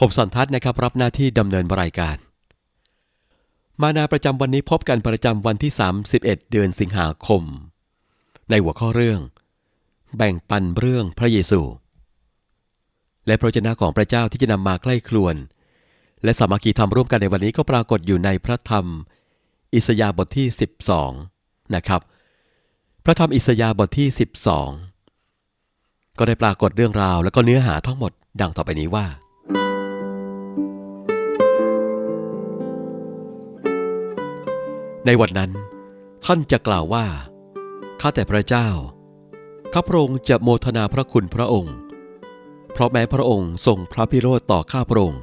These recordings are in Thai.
ผมสันทัศน์นะครับรับหน้าที่ดำเนินรายการ มานาประจำวันนี้พบกันประจำวันที่ 31 เดือนสิงหาคม ในหัวข้อเรื่อง แบ่งปันเรื่องพระเยซู และพระเจ้าของพระเจ้าที่จะนำมาใกล้ครวน และสามัคคีธรรมร่วมกันในวันนี้ก็ปรากฏอยู่ในพระธรรม อิสยาห์บทที่ 12 นะครับ พระธรรมอิสยาห์บทที่ 12 ก็ได้ปรากฏเรื่องราวและก็เนื้อหาทั้งหมดดังต่อไปนี้ว่า ในวันนั้น ท่านจะกล่าวว่า ข้าแต่พระเจ้า ข้าพระองค์จะโมทนาพระคุณพระองค์ เพราะแม้พระองค์ทรงพระพิโรธต่อข้าพระองค์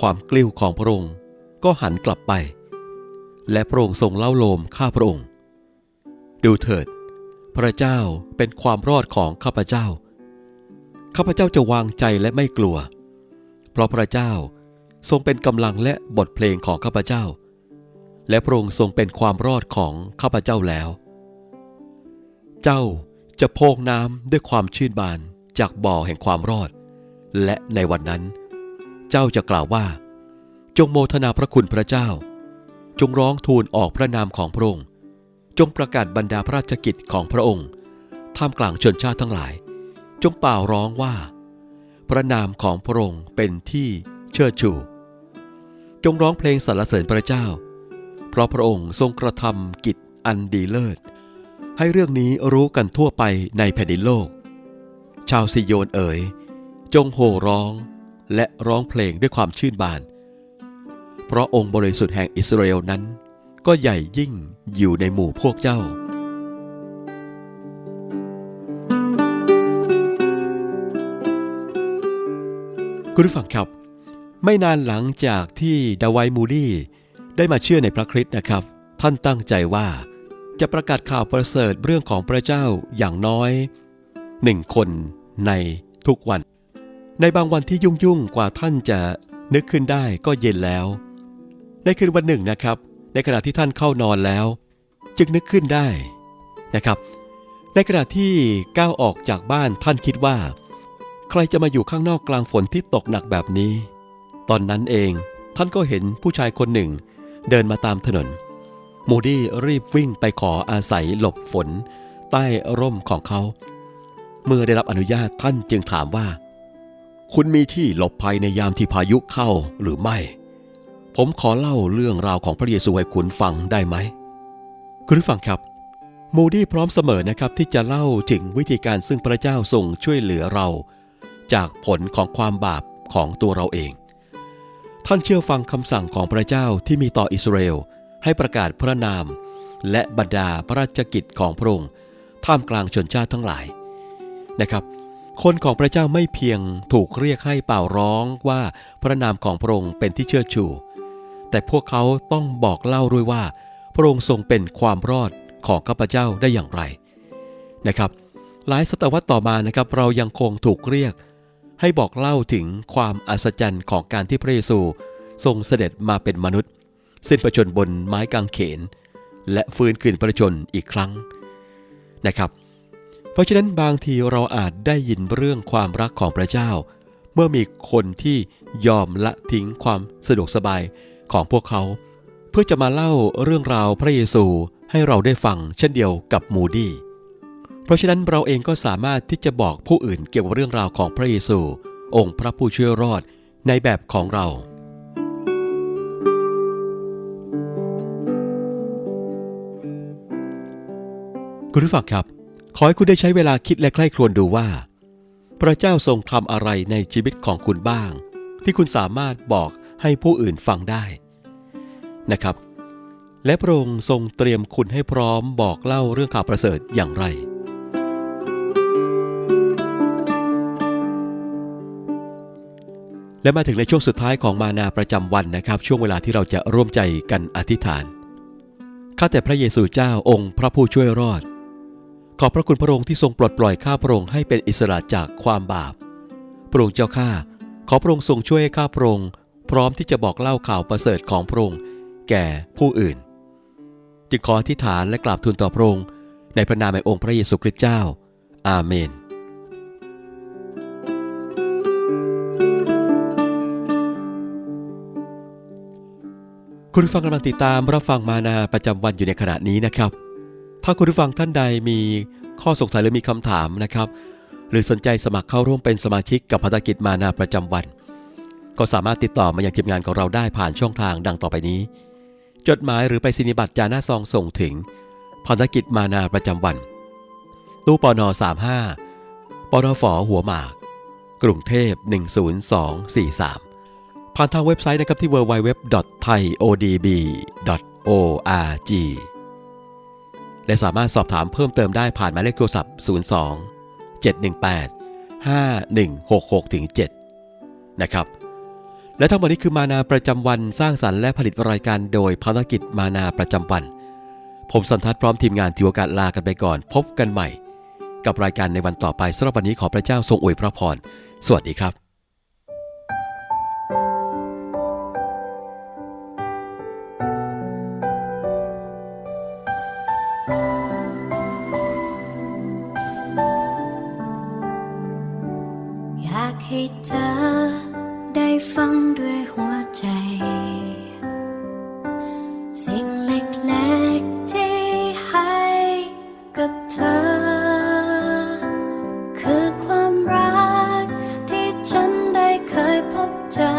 ความกลิ้วของพระองค์ก็หันกลับไป และพระองค์ทรงเล่าโลมข้าพระองค์ ดูเถิด พระเจ้าเป็นความรอดของข้าพเจ้า ข้าพเจ้าจะวางใจและไม่กลัว เพราะพระเจ้าทรงเป็นกำลังและบทเพลงของข้าพเจ้า และพระองค์ทรงเป็นความรอดของข้าพเจ้าแล้ว เจ้าจะโพกน้ำด้วยความชื่นบานจากบ่อแห่งความรอด และในวันนั้น เจ้าจะกล่าวว่า จงโมทนาพระคุณพระเจ้า จงร้องทูลออกพระนามของพระองค์ จงประกาศบรรดาพระราชกิจของพระองค์ท่ามกลางชนชาติทั้งหลาย จงเป่าร้องว่า พระนามของพระองค์เป็นที่เชิดชู จงร้องเพลงสรรเสริญพระเจ้า ราะพระองค์ทรงกระทำกิจอันดีเลิศ ให้เรื่องนี้รู้กันทั่วไปในแผ่นดินโลก ชาวซิโยนเอ๋ย จงโห่ร้อง และร้องเพลงด้วยความชื่นบาน เพราะองค์บริสุทธิ์แห่งอิสราเอลนั้น ก็ใหญ่ยิ่งอยู่ในหมู่พวกเจ้าคุณผู้ฟังครับ ไม่นานหลังจากที่ดาไวมูดี้ ได้มาเชื่อในพระคริสต์นะครับ ท่านตั้งใจว่า จะประกาศข่าวประเสริฐเรื่องของพระเจ้าอย่างน้อยหนึ่งคนในทุกวัน ในบางวันที่ยุ่งๆกว่าท่านจะนึกขึ้นได้ก็เย็นแล้ว ในคืนวันหนึ่งนะครับ ในขณะที่ท่านเข้านอนแล้ว จึงนึกขึ้นได้นะครับ ในขณะที่ก้าวออกจากบ้านท่านคิดว่า ใครจะมาอยู่ข้างนอกกลางฝนที่ตกหนักแบบนี้ ตอนนั้นเองท่านก็เห็นผู้ชายคนหนึ่ง เดินมาตามถนน มูดี้รีบวิ่งไปขออาศัยหลบฝน ใต้ร่มของเขา เมื่อได้รับอนุญาตท่านจึงถามว่า คุณมีที่หลบภัยในยามที่พายุเข้าหรือไม่ ผมขอเล่าเรื่องราวของพระเยซูให้คุณฟังได้ไหม คุณผู้ฟังครับมูดี้พร้อมเสมอนะครับที่จะเล่าถึงวิธีการซึ่งพระเจ้าทรงช่วยเหลือเรา จากผลของความบาปของตัวเราเอง ท่านเชื่อฟังคำสั่งของพระเจ้าที่มีต่ออิสราเอลให้ประกาศพระนาม และบรรดาพระราชกิจของพระองค์ท่ามกลางชนชาติทั้งหลายนะครับ คนของพระเจ้าไม่เพียงถูกเรียกให้เป่าร้องว่าพระนามของพระองค์เป็นที่เชื่อชู แต่พวกเขาต้องบอกเล่าด้วยว่า พระองค์ทรงเป็นความรอดของข้าพเจ้าได้อย่างไรนะครับ หลายศตวรรษต่อมานะครับเรายังคงถูกเรียก ให้บอกเล่าถึงความอัศจรรย์ของการที่พระเยซูทรงเสด็จมาเป็นมนุษย์สิ้นประชนบนไม้กางเขน และฟื้นคืนประชนอีกครั้งนะครับ เพราะฉะนั้นบางทีเราอาจได้ยินเรื่องความรักของพระเจ้า เมื่อมีคนที่ยอมละทิ้งความสะดวกสบายของพวกเขา เพื่อจะมาเล่าเรื่องราวพระเยซูให้เราได้ฟังเช่นเดียวกับมูดี้ เพราะฉะนั้นเราเองก็สามารถที่จะบอกผู้อื่นเกี่ยวกับเรื่องราวของพระเยซู องค์พระผู้ช่วยรอดในแบบของเรา คุณผู้ฟังครับ ขอให้คุณได้ใช้เวลาคิดและใคร่ครวญดูว่า พระเจ้าทรงทำอะไรในชีวิตของคุณบ้าง ที่คุณสามารถบอกให้ผู้อื่นฟังได้นะครับและพระองค์ทรงเตรียมคุณให้พร้อมบอกเล่าเรื่องข่าวประเสริฐอย่างไร และมาถึงในช่วงสุดท้ายของมานาประจำวันนะครับ ช่วงเวลาที่เราจะร่วมใจกันอธิษฐานข้าแต่พระเยซูเจ้าองค์พระผู้ช่วยรอด ขอบพระคุณพระองค์ที่ทรงปลดปล่อยข้าพระองค์ให้เป็นอิสระจากความบาปพระองค์เจ้าข้าขอพระองค์ทรงช่วยให้ข้าพระองค์พร้อมที่จะบอกเล่าข่าวประเสริฐของพระองค์แก่ผู้อื่น จึงขออธิษฐานและกราบทูลต่อพระองค์ในพระนามแห่งองค์พระเยซูคริสต์เจ้า อาเมน คุณฟังกำลังติดตามรับฟังมานาประจำวันอยู่ในขณะนี้นะครับ ถ้าคุณผู้ฟังท่านใดมีข้อสงสัยหรือมีคำถามนะครับ หรือสนใจสมัครเข้าร่วมเป็นสมาชิกกับภารกิจมานาประจำวัน ก็สามารถติดต่อมาอยังทีมงานของเราได้ผ่านช่องทางดังต่อไปนี้ จดหมายหรือไปสินิบัตรจาหน้าซองส่งถึงภารกิจมานาประจำวัน ตู้ปน35ปนฝอหัวหมาก กรุงเทพ 10243 ผ่านทางเว็บไซต์นะครับที่ www.thaiodb.org และสามารถสอบถามเพิ่มเติมได้ผ่านหมายเลขโทรศัพท์ 02 718 5166ถึง7นะครับ และทั้งหมดนี้คือมานาประจำวันสร้างสรรค์และผลิตรายการโดยภารกิจมานาประจำวัน ผมสันทัดพร้อมทีมงานถือโอกาสลากันไปก่อน พบกันใหม่ กับรายการในวันต่อไปสำหรับวันนี้ขอพระเจ้าทรงอวยพระพร สวัสดีครับ อยากให้เธอได้ฟังด้วยหัวใจ สิ่งเล็กๆที่ให้กับเธอ คือความรักที่ฉันได้เคยพบเจอ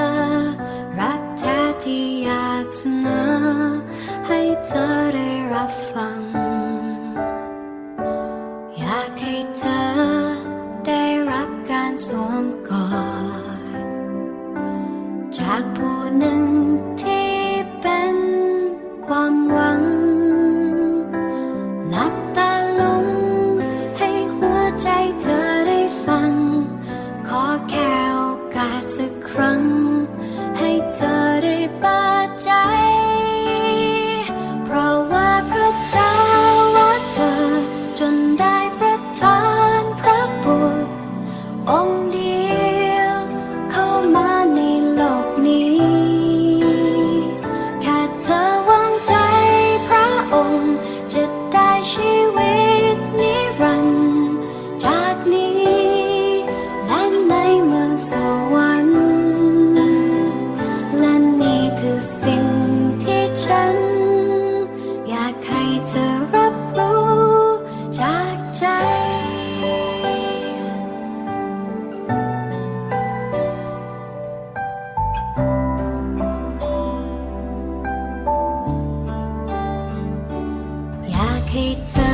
รักแท้ที่อยากเสนอให้เธอได้รับฟัง 爱的。kita